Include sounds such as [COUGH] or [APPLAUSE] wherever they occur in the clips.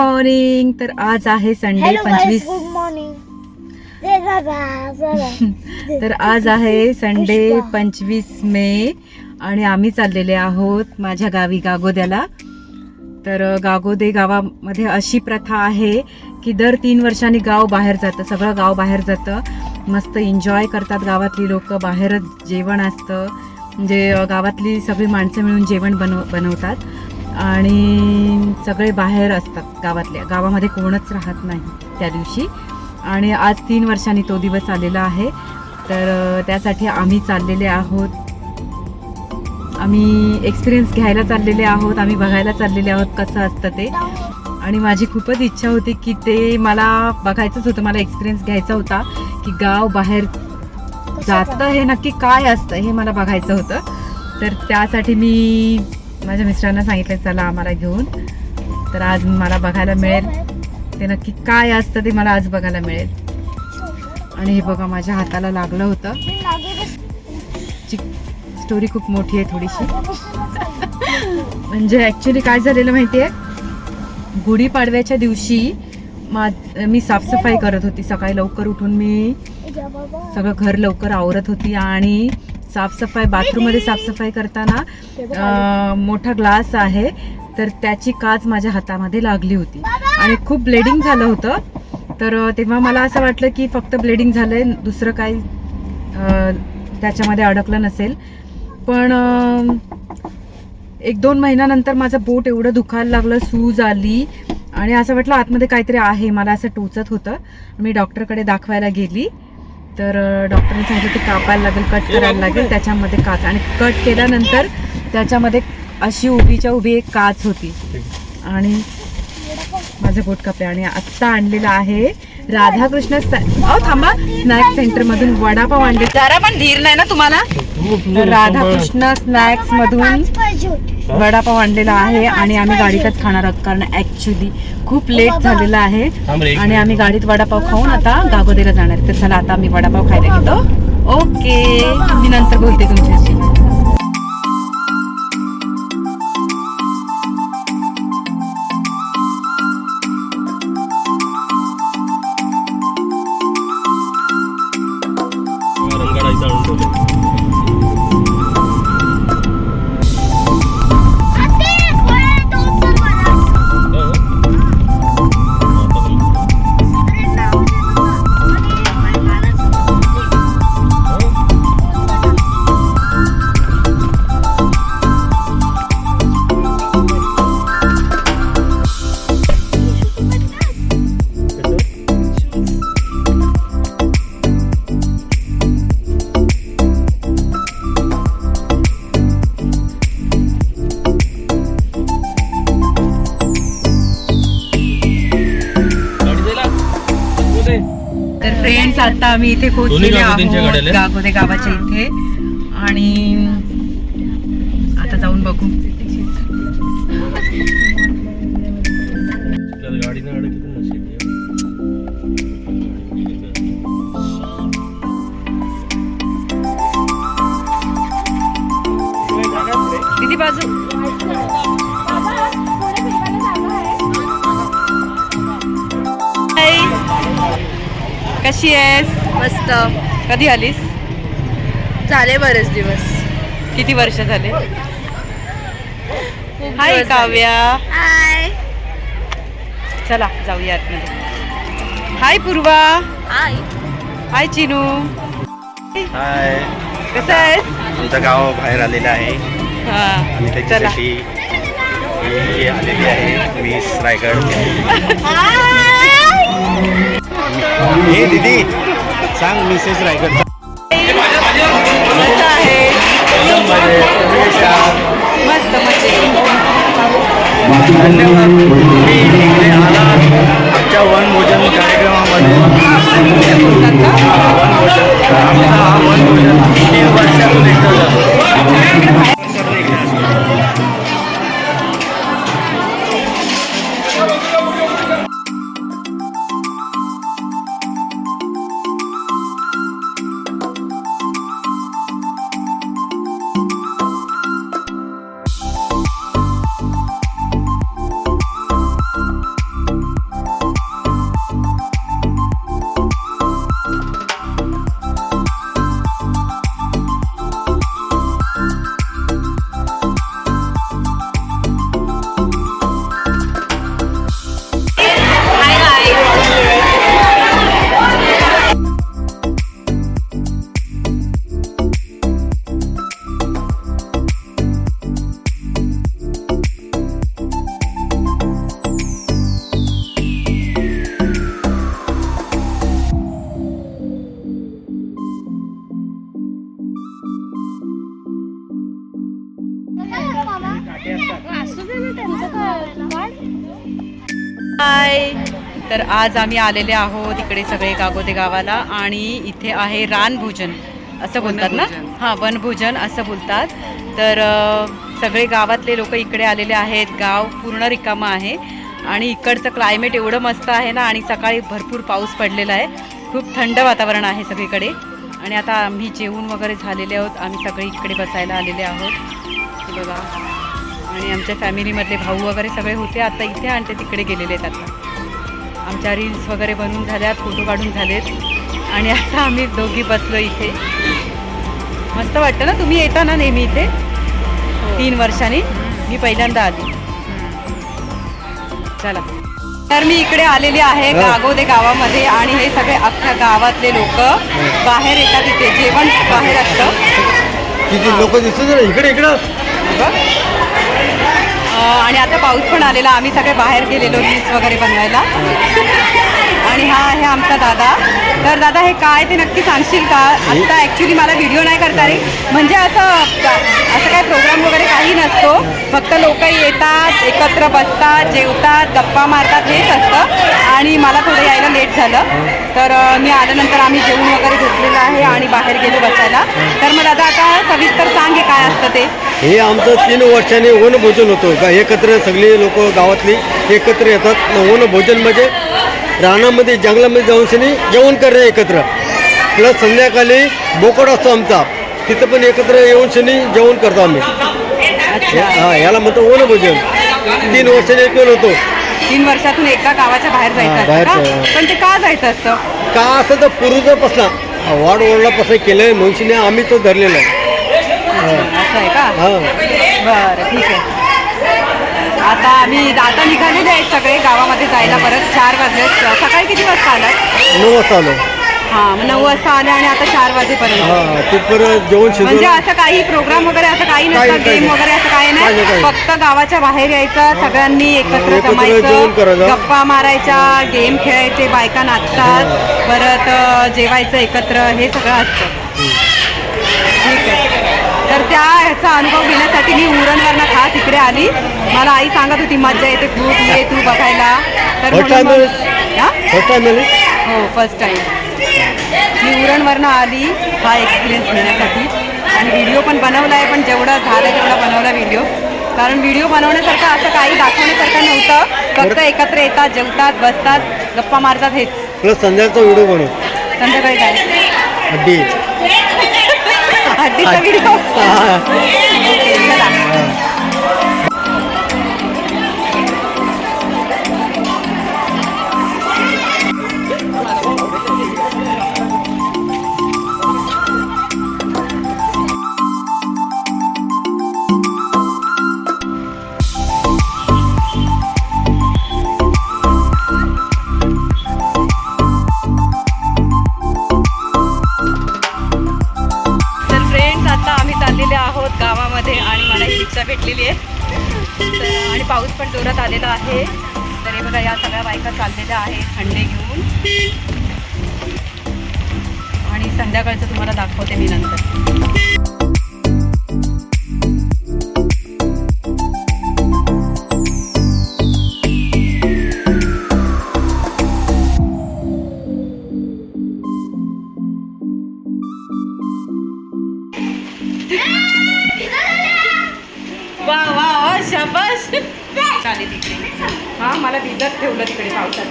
Morning तर आज आहे संडे पंचवीस. [LAUGHS] तर आज आहे संडे. पंचवीस मे. आणि आम्ही चाललेले आहोत माझ्या गावी गागोद्याला. तर गागोदे गावामध्ये अशी प्रथा आहे की दर तीन वर्षांनी गाव बाहेर जातं सगळं गाव बाहेर जातं. मस्त एन्जॉय करतात गावातली लोक बाहेरच जेवण असतं. म्हणजे गावातली सगळी माणसं मिळून जेवण बनव बनवतात. आणि सगळे बाहेर असतात गावातल्या. गावामध्ये कोणच राहत नाही त्या दिवशी. आणि आज तीन वर्षांनी तो दिवस आलेला आहे. तर त्यासाठी आम्ही चाललेले आहोत. आम्ही एक्सपिरियन्स घ्यायला चाललेले आहोत. आम्ही बघायला चाललेले आहोत कसं असतं ते. आणि माझी खूपच इच्छा होती की ते मला बघायचंच होतं. मला एक्सपिरियन्स घ्यायचा होता की गाव बाहेर जातं हे नक्की काय असतं हे मला बघायचं होतं. तर त्यासाठी मी माझ्या मिस्टरांना सांगितलं चला आम्हाला घेऊन. तर आज मला बघायला मिळेल. ते नक्की काय असतं ते मला आज बघायला मिळेल. आणि हे बघा माझ्या हाताला लागलं होतं. ची स्टोरी खूप मोठी आहे थोडीशी. म्हणजे ॲक्च्युली काय झालेलं माहिती आहे गुढीपाडव्याच्या दिवशी मा मी साफसफाई करत होती. सकाळी लवकर उठून मी सगळं घर लवकर आवरत होती आणि साफसफाई बाथरूममध्ये साफसफाई करताना मोठा ग्लास आहे. तर त्याची काच माझ्या हातामध्ये लागली होती. आणि खूप ब्लेडिंग झालं होतं. तर तेव्हा मला असं वाटलं की फक्त ब्लेडिंग झालंय दुसरं काही त्याच्यामध्ये अडकलं नसेल. पण एक दोन महिन्यानंतर माझं बोट एवढं दुखायला लागलं सूज आली. आणि असं वाटलं आतमध्ये काहीतरी आहे मला असं टोचत होतं. मी डॉक्टरकडे दाखवायला गेली. तर डॉक्टरने सांगितलं ते कापायला लागेल कट करायला लागेल त्याच्यामध्ये काच. आणि कट केल्यानंतर त्याच्यामध्ये अशी उभीच्या उभी एक काच होती. आणि माझं बोट कापले आणि आत्ता आणलेलं आहे राधाकृष्ण अहो थांबा. स्नॅक सेंटर मधून वडापाव आणले. जरा पण धीर नाही ना तुम्हाला? राधाकृष्ण स्नॅक्स मधून वडापाव आणलेला आहे आणि आम्ही गाडीतच खाणार आहोत. कारण ऍक्च्युली खूप लेट झालेला आहे आणि आम्ही गाडीत वडापाव खाऊन आता गागोदेला जाणार आहे. तर चला आता आम्ही वडापाव खायला घेतो. ओके मी नंतर बोलते तुमच्याशी. आता आम्ही इथे पोहोचलेले आहोत? गागोदे गावाच्या इथे आणि आता जाऊन बघू. किती बाजू कशी आहेस? मस्त. कधी आलीस? झाले बरेच दिवस. किती वर्ष झाले? हाय काव्या. हाय चला जाऊया आतमध्ये. हाय पूर्वा. हाय हाय चिनू. हाय कसं आहेस? तुमचं गाव बाहेर आलेलं आहे. हा. आणि चला. त्याच्यासाठी मी आलेली आहे. वीस रायगड. [LAUGHS] हे दीदी सांग मिसेस रायगड मस्त धन्यवाद इकडे आला आमच्या वनभोजन कार्यक्रमामध्ये? हा, वनभोजन आमचा हा वनभोजन तीन वर्षातून एकदा जातो हाय. तर आज आम्ही आलेले आहोत इकडे सगळे गागोदे गावाला आणि इथे आहे रानभोजन असं बोलतात ना? हां वनभोजन असं बोलतात. तर सगळे गावातले लोक इकडे आलेले आहेत. गाव पूर्ण रिकामं आहे. आणि इकडचं क्लायमेट एवढं मस्त आहे ना आणि सकाळी भरपूर पाऊस पडलेला आहे. खूप थंड वातावरण आहे सगळीकडे. आणि आता आम्ही जेवून वगैरे झालेले आहोत. आम्ही सगळे इकडे बसायला आलेले आहोत. हे बघा. आणि आमच्या फॅमिलीमधले भाऊ वगैरे सगळे होते. आता इथे आणि ते तिकडे गेलेले आहेत आता. आमच्या रील्स वगैरे बनवून झाल्यात फोटो काढून झालेत. आणि आता आम्ही दोघी बसलो इथे. मस्त वाटतं ना? तुम्ही येता ना नेहमी इथे? तीन वर्षांनी. मी पहिल्यांदा आली. चला. तर मी इकडे आलेली आहे गागोदे गावामध्ये आणि हे सगळे अख्ख्या गावातले लोक बाहेर येतात इथे. जेवण बाहेर असतं. लोक दिसत इकडे इकडं. आणि आता पाऊस पण आलेला. आम्ही सगळे बाहेर गेलेलो रील्स वगैरे बनवायला. आणि हा आहे आमचा दादा. तर दादा हे काय ते नक्की सांगशील का? आत्ता ॲक्च्युली मला व्हिडिओ नाही करता रे म्हणजे असं असं काय प्रोग्राम वगैरे काही नसतो. फक्त लोक येतात एकत्र बसतात जेवतात गप्पा मारतात हेच असतं. आणि मला थोडं यायला लेट झालं. तर मी आल्यानंतर आम्ही जेवण वगैरे घेतलेलं आहे आणि बाहेर गेलो बसायला. तर मग दादा आता सविस्तर सांग हे काय असतं ते. हे आमचं तीन वर्षाने वनभोजन होतं. का एकत्र सगळे लोक गावातली एकत्र येतात. वनभोजन म्हणजे रानामध्ये जंगलामध्ये जाऊन शनी जेवण करणे एकत्र. प्लस संध्याकाळी बोकड असतो आमचा. तिथं पण एकत्र येऊन शनी जेवण करतो आम्ही. हा याला म्हणतो वनभोजन तीन वर्षाने एक होतो. तीन वर्षातून एकदा गावाच्या बाहेर जायचं. पण ते का जायचं असतं? का असं तर पूर्वीपासून वाढ ओढलापासून केलं आहे मनुष्यने आम्ही तो धरलेला आहे. असं आहे का? हा. बरं ठीक आहे. आता आम्ही आता निघालेले आहेत सगळे गावामध्ये जायला परत. चार वाजले. सकाळी किती वाजता आलात? नऊ वाजता आलो. हां मग नऊ वाजता आले आणि आता चार वाजेपर्यंत. हा तिथपर्यंत जेवण म्हणजे असं काही प्रोग्राम वगैरे असं काही काही नसतं नाही, गेम काही वगैरे असं काही काही नाही. नाही, काही फक्त गावाच्या बाहेर यायचं सगळ्यांनी एकत्र एकत्र जेवण जमायचं करायचं. गप्पा मारायच्या गेम खेळायचे बायका नाचतात परत अं, जेवायचं एकत्र हे सगळं असतं. ठीक आहे. तर त्या ह्याचा अनुभव घेण्यासाठी मी उरणवरनं खास इकडे आली. मला आई सांगत होती मज्जा येते खूप ये तू बघायला. तर म्हणून मग- हा? फर्स्ट टाईम मी उरणवरनं आली हा एक्सपिरियन्स घेण्यासाठी. आणि व्हिडिओ पण बनवला आहे पण जेवढा झालं तेवढा बनवला व्हिडिओ कारण व्हिडिओ बनवण्यासारखं असं काही दाखवण्यासारखं नव्हतं. फक्त एकत्र येतात जेवतात बसतात गप्पा मारतात हेच. प्लस संध्याचा व्हिडिओ बनव. संध्याकाळी काय अड्डी. हड्डीचा व्हिडिओ भेटलेली आहे. तर आणि पाऊस पण जोरात आलेला आहे. तर हे बघा या सगळ्या बायका चाललेल्या आहेत खंडे घेऊन. आणि संध्याकाळचं तुम्हाला दाखवते मी नंतर. चालेल इकडे हा मला भिजत ठेवलं तिकडे पावसात.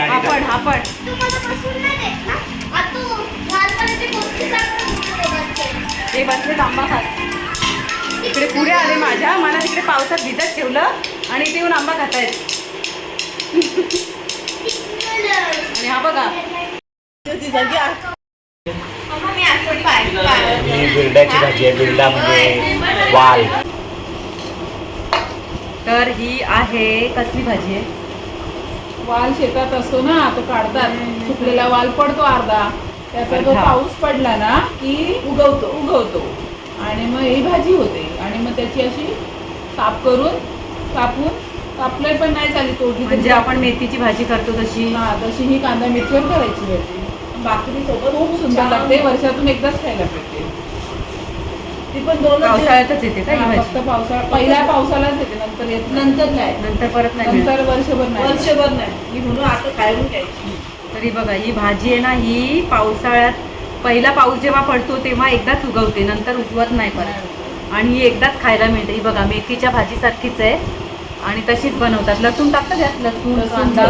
हा पण हा पण. हे बसले आंबा खात इकडे पुढे आले माझ्या. मला तिकडे पावसात भिजत ठेवलं आणि इथे येऊन आंबा खातायत. आणि हा बघा. बिरड्याची भाजी आहे बिरडा म्हणजे वाल. तर ही आहे कसली भाजी आहे? वाल शेतात असतो ना तो काढतात. सुकलेला वाल पडतो अर्धा. त्याचा जो. पाऊस पडला ना की उगवतो उगवतो. आणि मग ही भाजी होते. आणि मग त्याची अशी काप करून कापून कापले पण नाही चाली तोडली तरी म्हणजे आपण मेथीची भाजी करतो तशी? हा तशी ही कांदा मिरचीवर करायची भाजी. भाकरी सोबत खूप सुंदर लागते. वर्षातून एकदाच खायला भेटते ती पण दोन पावसाळ्यातच येते का ही फक्त भाजी? पावसाळा पहिल्या पावसाळ्याच येते नंतर येत नंतर नाही. नंतर परत नाही मिळत. नंतर वर्षभर नाही. वर्षभर नाही. मी म्हणून आता खायला घ्यायची. तरी बघा ही भाजी आहे ना ही पावसाळ्यात पहिला पाऊस जेव्हा पडतो तेव्हा एकदाच उगवते. नंतर उगवत नाही परत. आणि ही एकदाच खायला मिळते. ही बघा मेथीच्या भाजीसारखीच आहे. आणि तशीच बनवतात. लसूण टाकतात यात लसूण कांदा.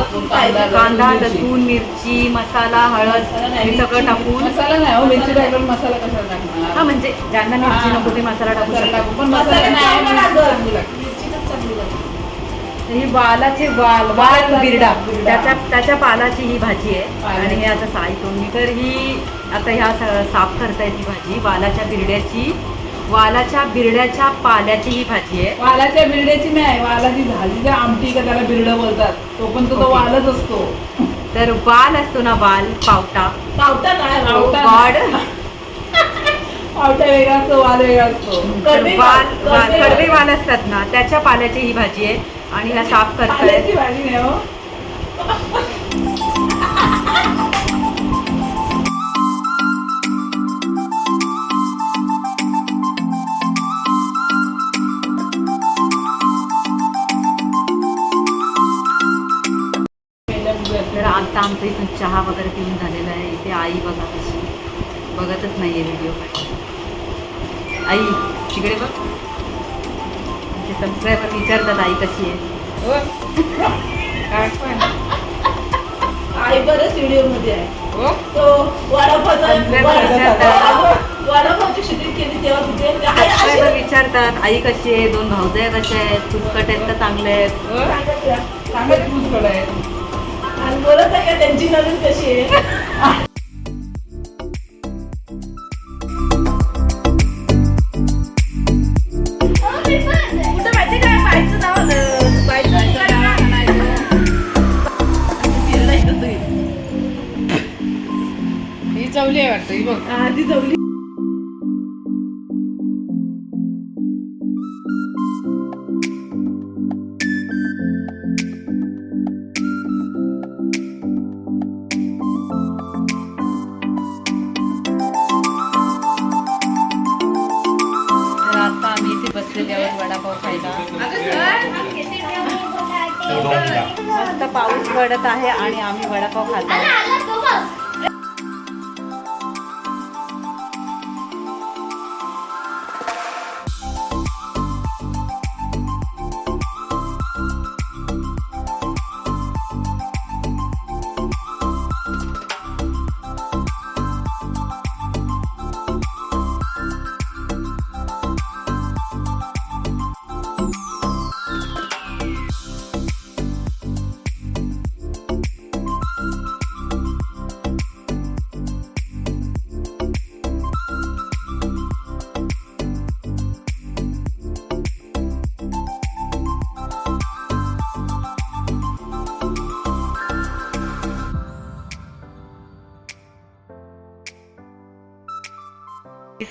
कांदा, लसूण, मिरची. मसाला हळद हे सगळं टाकून मसाला नाही मिरची टाकून मसाला कशाला टाकणार? हा म्हणजे ज्यांना मिरची नको ते मसाला टाकू शकतात. पण मसाला नाही. ही वालाचे वाल वाल वालाचा बिरडा. त्याच्या त्याच्या पालाची ही भाजी आहे. आणि हे आता साईतून मी तर ही आता ह्या साफ करतायत ही भाजी. वालाच्या बिरड्याची वालाच्या बिरड्याच्या पाल्याची ही भाजी आहे. वालाच्या बिरड्याची नाही वालाची झाली त्या आमटी का त्याला बिरड बोलतात. तो पण तो. वालच असतो. तर वाल असतो ना वाल पावटा. पावटा काय? पावटा. गॉड पावटा वेगळा असतो वाल वेगळा असतो. वाल कडवे कडवे वाल. असतात ना त्याच्या पाल्याची ही भाजी आहे आणि ह्या साफ करतायत पाल्याची भाजी नाही हो. आता आमचं इथून चहा वगैरे पिऊन झालेला आहे. इथे आई बघा कशी. बघतच नाहीये व्हिडिओ आई तिकडे बघ. सबस्क्रायबर विचारतात आई कशी आहे. आई बरंच व्हिडिओमध्ये आहे. हो? तो वडापावचा Subscriber विचारतात. वडापावची शूटिंग केली तेव्हा तिथे आई अशी सबस्क्रायबर विचारतात आई कशी आहे? दोन भाऊजया कशा आहेत? तुटकट आहेत तर चांगले आहेत? सांगत राहा. सांगत पुष्कळ आहे आणि बोलत आहे का? त्यांची नवीन कशी आहे. ही चवली आहे वाटतं बघ. हा, ती जवली आहोत वडापाव खायला. मस्त पाऊस पडत आहे आणि आम्ही वडापाव खात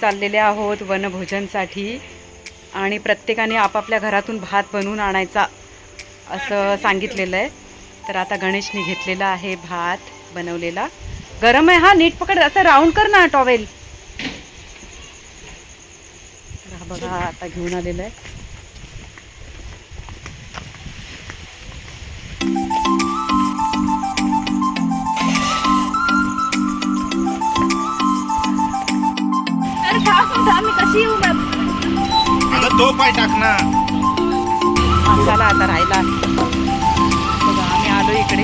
चाललेले आहोत वनभोजनसाठी. आणि प्रत्येकाने आपापल्या घरातून भात बनवून आणायचा असं सांगितलेलं आहे. तर आता गणेशने घेतलेला आहे भात बनवलेला. गरम आहे हा नीट पकड असं राऊंड कर ना टॉवेल. तर हा बघा आता घेऊन आलेला आहे. तो पाय टाक ना मसाला आता राहिला. बघा आम्ही आलो इकडे.